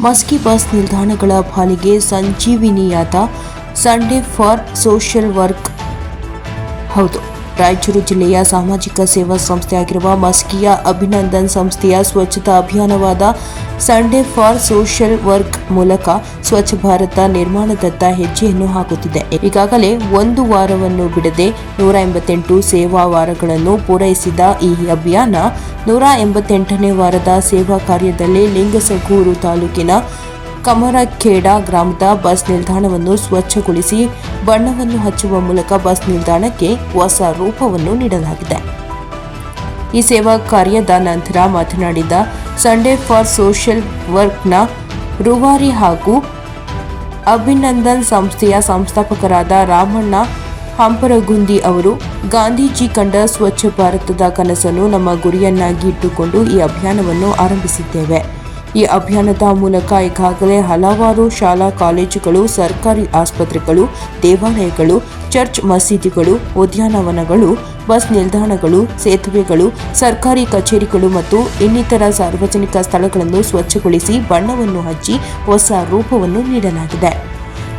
Maski bus ನಿಲ್ದಾಣಗಳ ಪಾಲಿಗೆ ಸಂಜೀವಿನಿಯಾದ ಸಂಡೇ ಫಾರ್ ಸೋಷಿಯಲ್ ವರ್ಕ್ ಹೌದು. ರಾಯಚೂರು ಜಿಲ್ಲೆಯ ಸಾಮಾಜಿಕ ಸೇವಾ ಸಂಸ್ಥೆಯಾಗಿರುವ ಮಸ್ಕಿಯ ಅಭಿನಂದನ್ ಸಂಸ್ಥೆಯ ಸ್ವಚ್ಛತಾ ಅಭಿಯಾನವಾದ ಸಂಡೇ ಫಾರ್ ಸೋಷಿಯಲ್ ವರ್ಕ್ ಮೂಲಕ ಸ್ವಚ್ಛ ಭಾರತ ನಿರ್ಮಾಣದತ್ತ ಹೆಜ್ಜೆಯನ್ನು ಹಾಕುತ್ತಿದೆ. ಈಗಾಗಲೇ ಒಂದು ವಾರವನ್ನು ಬಿಡದೆ ನೂರ ಎಂಬತ್ತೆಂಟು ಸೇವಾ ವಾರಗಳನ್ನು ಪೂರೈಸಿದ ಈ ಅಭಿಯಾನ ನೂರ ಎಂಬತ್ತೆಂಟನೇ ವಾರದ ಸೇವಾ ಕಾರ್ಯದಲ್ಲಿ ಲಿಂಗಸಗೂರು ತಾಲೂಕಿನ ಕಮರಖೇಡ ಗ್ರಾಮದ ಬಸ್ ನಿಲ್ದಾಣವನ್ನು ಸ್ವಚ್ಛಗೊಳಿಸಿ ಬಣ್ಣವನ್ನು ಹಚ್ಚುವ ಮೂಲಕ ಬಸ್ ನಿಲ್ದಾಣಕ್ಕೆ ಹೊಸ ರೂಪವನ್ನು ನೀಡಲಾಗಿದೆ. ಈ ಸೇವಾ ಕಾರ್ಯದ ನಂತರ ಮಾತನಾಡಿದ ಸಂಡೇ ಫಾರ್ ಸೋಷಿಯಲ್ ವರ್ಕ್ನ ರುವಾರಿ ಹಾಗೂ ಅಭಿನಂದನ್ ಸಂಸ್ಥೆಯ ಸಂಸ್ಥಾಪಕರಾದ ರಾಮಣ್ಣ ಹಂಪರಗುಂದಿ ಅವರು, ಗಾಂಧೀಜಿ ಕಂಡ ಸ್ವಚ್ಛ ಭಾರತದ ಕನಸನ್ನು ನಮ್ಮ ಗುರಿಯನ್ನಾಗಿ ಇಟ್ಟುಕೊಂಡು ಈ ಅಭಿಯಾನವನ್ನು ಆರಂಭಿಸಿದ್ದೇವೆ. ಈ ಅಭಿಯಾನದ ಮೂಲಕ ಈಗಾಗಲೇ ಹಲವಾರು ಶಾಲಾ ಕಾಲೇಜುಗಳು, ಸರ್ಕಾರಿ ಆಸ್ಪತ್ರೆಗಳು, ದೇವಾಲಯಗಳು, ಚರ್ಚ್ ಮಸೀದಿಗಳು, ಉದ್ಯಾನವನಗಳು, ಬಸ್ ನಿಲ್ದಾಣಗಳು, ಸೇತುವೆಗಳು, ಸರ್ಕಾರಿ ಕಚೇರಿಗಳು ಮತ್ತು ಇನ್ನಿತರ ಸಾರ್ವಜನಿಕ ಸ್ಥಳಗಳನ್ನು ಸ್ವಚ್ಛಗೊಳಿಸಿ ಬಣ್ಣವನ್ನು ಹಚ್ಚಿ ಹೊಸ ರೂಪವನ್ನು ನೀಡಲಾಗಿದೆ.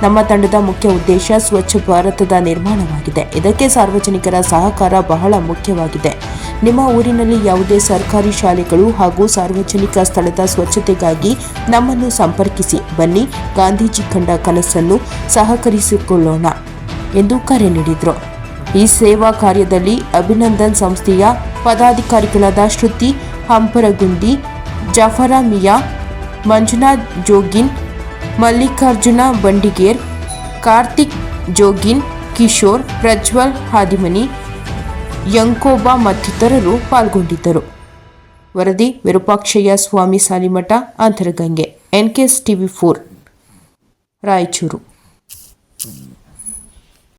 ನಮ್ಮ ತಂಡದ ಮುಖ್ಯ ಉದ್ದೇಶ ಸ್ವಚ್ಛ ಭಾರತದ ನಿರ್ಮಾಣವಾಗಿದೆ. ಇದಕ್ಕೆ ಸಾರ್ವಜನಿಕರ ಸಹಕಾರ ಬಹಳ ಮುಖ್ಯವಾಗಿದೆ. ನಿಮ್ಮ ಊರಿನಲ್ಲಿ ಯಾವುದೇ ಸರ್ಕಾರಿ ಶಾಲೆಗಳು ಹಾಗೂ ಸಾರ್ವಜನಿಕ ಸ್ಥಳದ ಸ್ವಚ್ಛತೆಗಾಗಿ ನಮ್ಮನ್ನು ಸಂಪರ್ಕಿಸಿ. ಬನ್ನಿ, ಗಾಂಧೀಜಿ ಕಂಡ ಕನಸನ್ನು ಸಹಕರಿಸಿಕೊಳ್ಳೋಣ ಎಂದು ಕರೆ ನೀಡಿದರು. ಈ ಸೇವಾ ಕಾರ್ಯದಲ್ಲಿ ಅಭಿನಂದನ್ ಸಂಸ್ಥೆಯ ಪದಾಧಿಕಾರಿಗಳಾದ ಶ್ರುತಿ ಹಂಪರಗುಂಡಿ, ಜಫರ ಮಿಯಾ, ಮಂಜುನಾಥ್ ಜೋಗಿನ್, ಮಲ್ಲಿಕಾರ್ಜುನ ಬಂಡಿಗೇರ್, ಕಾರ್ತಿಕ್ ಜೋಗಿನ್, ಕಿಶೋರ್, ಪ್ರಜ್ವಲ್ ಹಾದಿಮನಿ ಯಂಕೋಬಾ ಮತ್ತಿತರರು ಪಾಲ್ಗೊಂಡಿದ್ದರು. ವರದಿ Virupakshayya Swamy Salimath Antaragange NKS TV four Raichur.